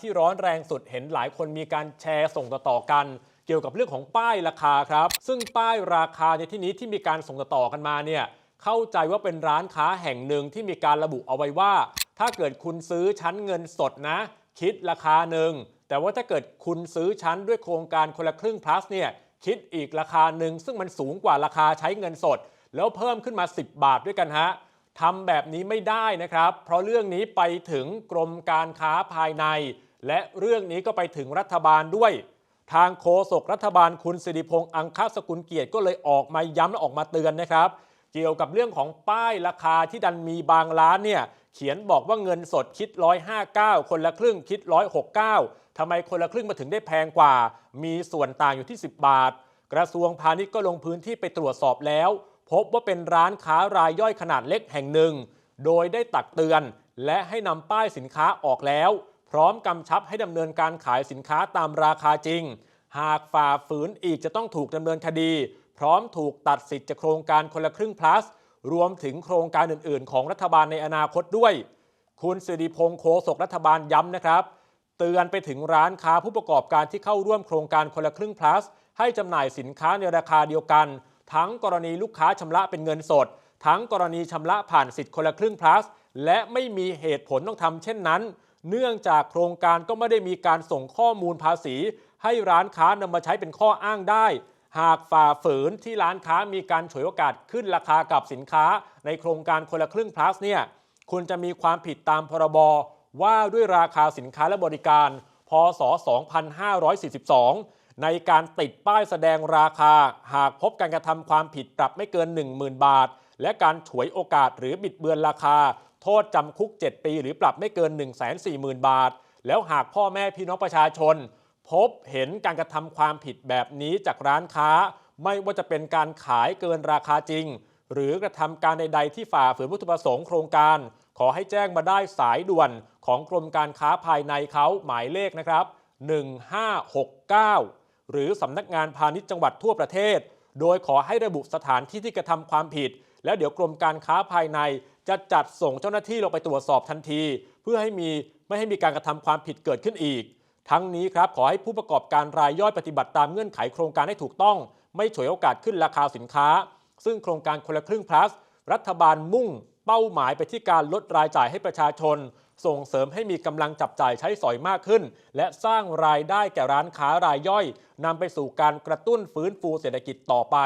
ที่ร้อนแรงสุดเห็นหลายคนมีการแชร์ส่งต่อๆกัน เกี่ยวกับเรื่องของป้ายราคาครับ ซึ่งป้ายราคาในที่นี้ที่มีการส่งต่อกันมาเนี่ยเข้าใจว่าเป็นร้านค้าแห่งหนึ่งที่มีการระบุเอาไว้ว่า ถ้าเกิดคุณซื้อชั้นเงินสดนะ คิดราคาหนึ่งแต่ว่าถ้าเกิดคุณซื้อชั้นด้วยโครงการคนละครึ่ง plus เนี่ยคิดอีกราคาหนึ่งซึ่งมันสูงกว่าราคาใช้เงินสด แล้วเพิ่มขึ้นมา 10 บาทด้วยกันฮะทำแบบนี้ไม่ได้นะครับ เพราะเรื่องนี้ไปถึงกรมการค้าภายใน และเรื่องนี้ก็ไปถึงรัฐบาลด้วย ทางโฆษกรัฐบาลคุณสิริพงษ์อังคสกุลเกียรติก็เลยออกมาย้ำและออกมาเตือนนะครับ เกี่ยวกับเรื่องของป้ายราคาที่ดันมีบางร้านเนี่ยเขียนบอกว่าเงินสดคิด 159 คนละครึ่งคิด 169ทำไมคนละครึ่งมาถึงได้แพงกว่า มีส่วนต่างอยู่ที่ 10 บาท กระทรวงพาณิชย์ก็ลงพื้นที่ไปตรวจสอบแล้ว พบว่าเป็นร้านค้ารายย่อยขนาดเล็กแห่งหนึ่ง โดยได้ตักเตือน และให้นำป้ายสินค้าออกแล้ว พร้อมกำชับให้ดำเนินการขายสินค้าตามราคาจริง หากฝ่าฝืนอีกจะต้องถูกดำเนินคดี พร้อมถูกตัดสิทธิ์จากโครงการคนละครึ่ง plus รวมถึงโครงการอื่น ๆ ของรัฐบาลในอนาคตด้วย คุณสิริพงษ์โฆษกรัฐบาลย้ำนะครับ เตือนไปถึงร้านค้าผู้ประกอบการที่เข้าร่วมโครงการคนละครึ่ง plus ให้จำหน่ายสินค้าในราคาเดียวกัน ทั้งกรณีลูกค้าชำระเป็นเงินสด ทั้งกรณีชำระผ่านสิทธิ์คนละครึ่ง plus และไม่มีเหตุผลต้องทำเช่นนั้น เนื่องจากโครงการก็ไม่ได้มีการส่งข้อมูลภาษี ให้ร้านค้านำมาใช้เป็นข้ออ้างได้ หากฝ่าฝืนที่ร้านค้ามีการฉวยโอกาสขึ้นราคากับสินค้า ในโครงการคนละครึ่ง plus เนี่ยคุณจะมีความผิดตามพรบว่าด้วยราคาสินค้าและบริการ พศ 2542 ในการติดป้ายแสดงราคา หากพบการกระทำความผิดปรับไม่เกิน 10,000 บาท และการฉวยโอกาสหรือบิดเบือนราคา โทษจำคุก 7 ปี หรือปรับไม่เกิน 140,000 บาท แล้วหากพ่อแม่พี่น้องประชาชน พบเห็นการกระทำความผิดแบบนี้จากร้านค้า ไม่ว่าจะเป็นการขายเกินราคาจริง หรือกระทำการใด ๆ ที่ฝ่าฝืนวัตถุประสงค์โครงการ ขอให้แจ้งมาได้สายด่วนของกรมการค้าภายในเขาหมายเลขนะครับ 1569 หรือสำนักงานพาณิชย์จังหวัดทั่วประเทศ โดยขอให้ระบุสถานที่ที่กระทำความผิด แล้วเดี๋ยวกรมการค้าภายในจะจัดส่งเจ้าหน้าที่ลงไปตรวจสอบทันที เพื่อให้มีไม่ให้มีการกระทำความผิดเกิดขึ้นอีก ทั้งนี้ครับขอให้ผู้ประกอบการรายย่อยปฏิบัติตามเงื่อนไขโครงการให้ถูกต้อง ไม่ฉวยโอกาสขึ้นราคาสินค้า ซึ่งโครงการคนละครึ่ง plus รัฐบาลมุ่งเป้าหมายไปที่การลดรายจ่ายให้ประชาชน ส่งเสริมให้มีกำลังจับจ่ายใช้สอยมากขึ้น และสร้างรายได้แก่ร้านค้ารายย่อยนำไปสู่การกระตุ้นฟื้นฟูเศรษฐกิจต่อไป